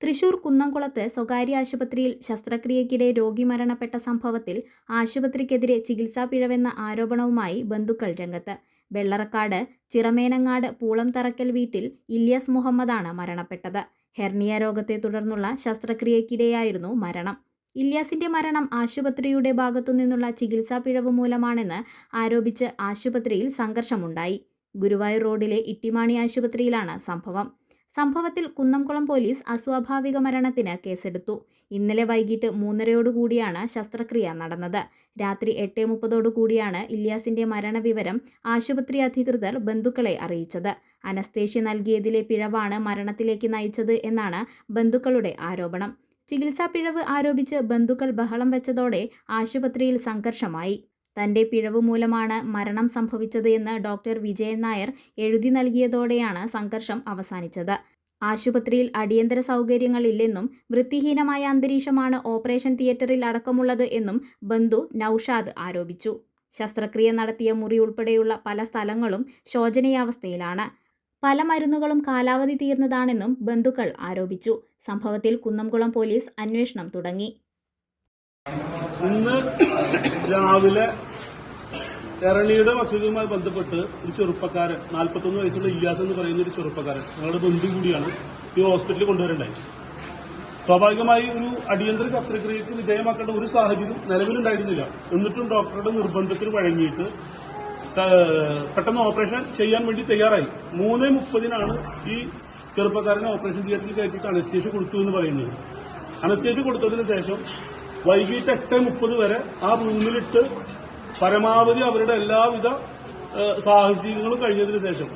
തൃശൂർ കുന്നംകുളത്ത് സ്വകാര്യ ആശുപത്രിയിൽ ശസ്ത്രക്രിയയ്ക്കിടെ രോഗി മരണപ്പെട്ട സംഭവത്തിൽ ആശുപത്രിക്കെതിരെ ചികിത്സാ പിഴവെന്ന ആരോപണവുമായി ബന്ധുക്കൾ രംഗത്ത്. വെള്ളറക്കാട് ചിറമേനങ്ങാട് പൂളം തറക്കൽ വീട്ടിൽ ഇല്യാസ് മുഹമ്മദാണ് മരണപ്പെട്ടത്. ഹെർണിയ രോഗത്തെ തുടർന്നുള്ള ശസ്ത്രക്രിയയ്ക്കിടെയായിരുന്നു മരണം. ഇല്യാസിന്റെ മരണം ആശുപത്രിയുടെ ഭാഗത്തുനിന്നുള്ള ചികിത്സാ പിഴവ് മൂലമാണെന്ന് ആരോപിച്ച് ആശുപത്രിയിൽ സംഘർഷമുണ്ടായി. ഗുരുവായൂർ റോഡിലെ ഇട്ടിമാണി ആശുപത്രിയിലാണ് സംഭവം. സംഭവത്തിൽ കുന്നംകുളം പോലീസ് അസ്വാഭാവിക മരണത്തിന് കേസെടുത്തു. ഇന്നലെ വൈകിട്ട് മൂന്നരയോടുകൂടിയാണ് ശസ്ത്രക്രിയ നടന്നത്. രാത്രി എട്ട് മുപ്പതോടുകൂടിയാണ് ഇല്യാസിന്റെ മരണവിവരം ആശുപത്രി അധികൃതർ ബന്ധുക്കളെ അറിയിച്ചത്. അനസ്തേഷ്യ നൽകിയതിലെ പിഴവാണ് മരണത്തിലേക്ക് നയിച്ചത് എന്നാണ് ബന്ധുക്കളുടെ ആരോപണം. ചികിത്സാ പിഴവ് ആരോപിച്ച് ബന്ധുക്കൾ ബഹളം വെച്ചതോടെ ആശുപത്രിയിൽ സംഘർഷമായി. തന്റെ പിഴവ് മൂലമാണ് മരണം സംഭവിച്ചത് എന്ന് ഡോക്ടർ വിജയൻ നായർ എഴുതി നൽകിയതോടെയാണ് സംഘർഷം അവസാനിച്ചത്. ആശുപത്രിയിൽ അടിയന്തര സൗകര്യങ്ങളില്ലെന്നും വൃത്തിഹീനമായ അന്തരീക്ഷമാണ് ഓപ്പറേഷൻ തിയേറ്ററിൽ അടക്കമുള്ളത് എന്നും ബന്ധു നൌഷാദ് ആരോപിച്ചു. ശസ്ത്രക്രിയ നടത്തിയ മുറി ഉൾപ്പെടെയുള്ള പല സ്ഥലങ്ങളും ശോചനീയാവസ്ഥയിലാണ്. പല മരുന്നുകളും കാലാവധി തീർന്നതാണെന്നും ബന്ധുക്കൾ ആരോപിച്ചു. സംഭവത്തിൽ കുന്നംകുളം പോലീസ് അന്വേഷണം തുടങ്ങി. ഇന്ന് രാവിലെ എറണിയുടെ വസതിയുമായി ബന്ധപ്പെട്ട് ഒരു ചെറുപ്പക്കാരൻ നാൽപ്പത്തൊന്ന് വയസ്സുള്ള ഇല്ലാസ് എന്ന് പറയുന്ന ഒരു ചെറുപ്പക്കാരൻ ഞങ്ങളുടെ ബന്ധു കൂടിയാണ് ഈ ഹോസ്പിറ്റലിൽ കൊണ്ടുവരണ്ടായി. സ്വാഭാവികമായി ഒരു അടിയന്തര ശസ്ത്രക്രിയക്ക് വിധേയമാക്കേണ്ട ഒരു സാഹചര്യം നിലവിലുണ്ടായിരുന്നില്ല. എന്നിട്ടും ഡോക്ടറുടെ നിർബന്ധത്തിന് വഴങ്ങിയിട്ട് പെട്ടെന്ന് ഓപ്പറേഷൻ ചെയ്യാൻ വേണ്ടി തയ്യാറായി. മൂന്ന് മുപ്പതിനാണ് ഈ ചെറുപ്പക്കാരനെ ഓപ്പറേഷൻ തിയേറ്ററിൽ കയറ്റിയിട്ട് അനസ്തേഷ്യ കൊടുത്തു എന്ന് പറയുന്നത്. അനസ്തേഷ്യ കൊടുത്തതിന് ശേഷം വൈകിട്ട് എട്ട് മുപ്പത് വരെ ആ റൂമിലിട്ട് പരമാവധി അവരുടെ എല്ലാവിധ സാഹചര്യങ്ങളും കഴിഞ്ഞതിന് ശേഷം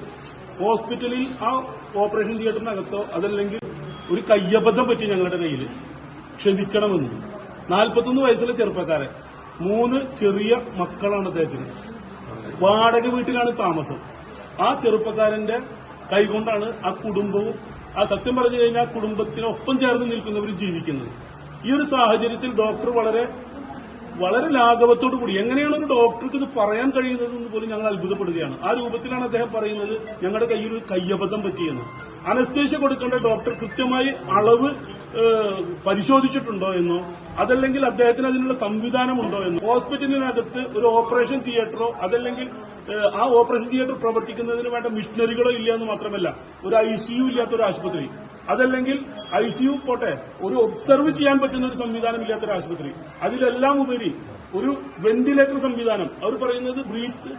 ഹോസ്പിറ്റലിൽ ആ ഓപ്പറേഷൻ തിയേറ്ററിനകത്തോ അതല്ലെങ്കിൽ ഒരു കയ്യബദ്ധം പറ്റി ഞങ്ങളുടെ കയ്യിൽ ക്ഷമിക്കണമെന്ന്. നാൽപ്പത്തൊന്ന് വയസ്സുള്ള ചെറുപ്പക്കാരൻ മൂന്ന് ചെറിയ മക്കളാണ് അദ്ദേഹത്തിന്. വാടക വീട്ടിലാണ് താമസം. ആ ചെറുപ്പക്കാരന്റെ കൈകൊണ്ടാണ് ആ കുടുംബവും ആ സത്യം പറഞ്ഞു കഴിഞ്ഞാൽ കുടുംബത്തിനൊപ്പം ചേർന്ന് നിൽക്കുന്നവർ ജീവിക്കുന്നത്. ഈ ഒരു സാഹചര്യത്തിൽ ഡോക്ടർ വളരെ വളരെ ലാഘവത്തോടു കൂടി എങ്ങനെയാണ് ഒരു ഡോക്ടർക്ക് ഇത് പറയാൻ കഴിയുന്നതെന്ന് പോലും ഞങ്ങൾ അത്ഭുതപ്പെടുകയാണ്. ആ രൂപത്തിലാണ് അദ്ദേഹം പറയുന്നത് ഞങ്ങളുടെ കയ്യിൽ ഒരു കയ്യബദ്ധം പറ്റിയെന്ന്. അനസ്തേഷ്യ കൊടുക്കേണ്ട ഡോക്ടർ കൃത്യമായി അളവ് പരിശോധിച്ചിട്ടുണ്ടോ എന്നോ അതല്ലെങ്കിൽ അദ്ദേഹത്തിന് അതിനുള്ള സംവിധാനമുണ്ടോ എന്നോ. ഹോസ്പിറ്റലിനകത്ത് ഒരു ഓപ്പറേഷൻ തിയേറ്ററോ അതല്ലെങ്കിൽ ആ ഓപ്പറേഷൻ തിയേറ്റർ പ്രവർത്തിക്കുന്നതിന് വേണ്ട മിഷനറികളോ ഇല്ല എന്ന് മാത്രമല്ല ഒരു ഐ സിയു ഇല്ലാത്ത ഒരു ആശുപത്രി. അതല്ലെങ്കിൽ ഐ സി യു പോട്ടെ ഒരു ഒബ്സർവ് ചെയ്യാൻ പറ്റുന്ന ഒരു സംവിധാനം ഇല്ലാത്തൊരു ആശുപത്രി. അതിലെല്ലാം ഉപരി ഒരു വെന്റിലേറ്റർ സംവിധാനം. അവർ പറയുന്നത് ബ്രീത്ത്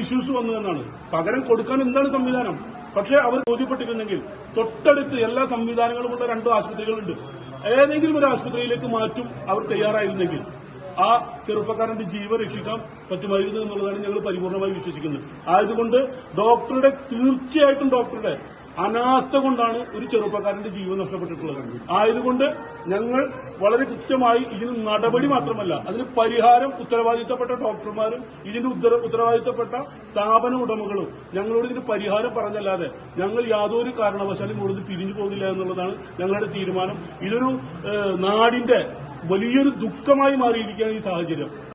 ഇഷ്യൂസ് വന്നു എന്നാണ്. പകരം കൊടുക്കാൻ എന്താണ് സംവിധാനം? പക്ഷേ അവർ ബോധ്യപ്പെട്ടിരുന്നെങ്കിൽ തൊട്ടടുത്ത് എല്ലാ സംവിധാനങ്ങളുമുള്ള രണ്ട് ആശുപത്രികളുണ്ട്. ഏതെങ്കിലും ഒരു ആശുപത്രിയിലേക്ക് മാറ്റും അവർ തയ്യാറായിരുന്നെങ്കിൽ ആ ചെറുപ്പക്കാരന്റെ ജീവൻ രക്ഷിക്കാൻ പറ്റുമായിരുന്നു എന്നുള്ളതാണ് ഞങ്ങൾ പരിപൂർണമായി വിശ്വസിക്കുന്നത്. ആയതുകൊണ്ട് ഡോക്ടറുടെ തീർച്ചയായിട്ടും ഡോക്ടറുടെ അനാസ്ഥ കൊണ്ടാണ് ഒരു ചെറുപ്പക്കാരന്റെ ജീവൻ നഷ്ടപ്പെട്ടിട്ടുള്ളത്. ആയതുകൊണ്ട് ഞങ്ങൾ വളരെ കൃത്യമായി ഇതിന് നടപടി മാത്രമല്ല അതിന് പരിഹാരം ഉത്തരവാദിത്തപ്പെട്ട ഡോക്ടർമാരും ഇതിന്റെ ഉത്തര- ഉത്തരവാദിത്തപ്പെട്ട സ്ഥാപന ഉടമകളും ഞങ്ങളോട് ഇതിന് പരിഹാരം പറഞ്ഞല്ലാതെ ഞങ്ങൾ യാതൊരു കാരണവശാലും ഇവിടുന്ന് പിരിഞ്ഞു പോകില്ല എന്നുള്ളതാണ് ഞങ്ങളുടെ തീരുമാനം. ഇതൊരു നാടിന്റെ വലിയൊരു ദുഃഖമായി മാറിയിരിക്കുകയാണ് ഈ സാഹചര്യം.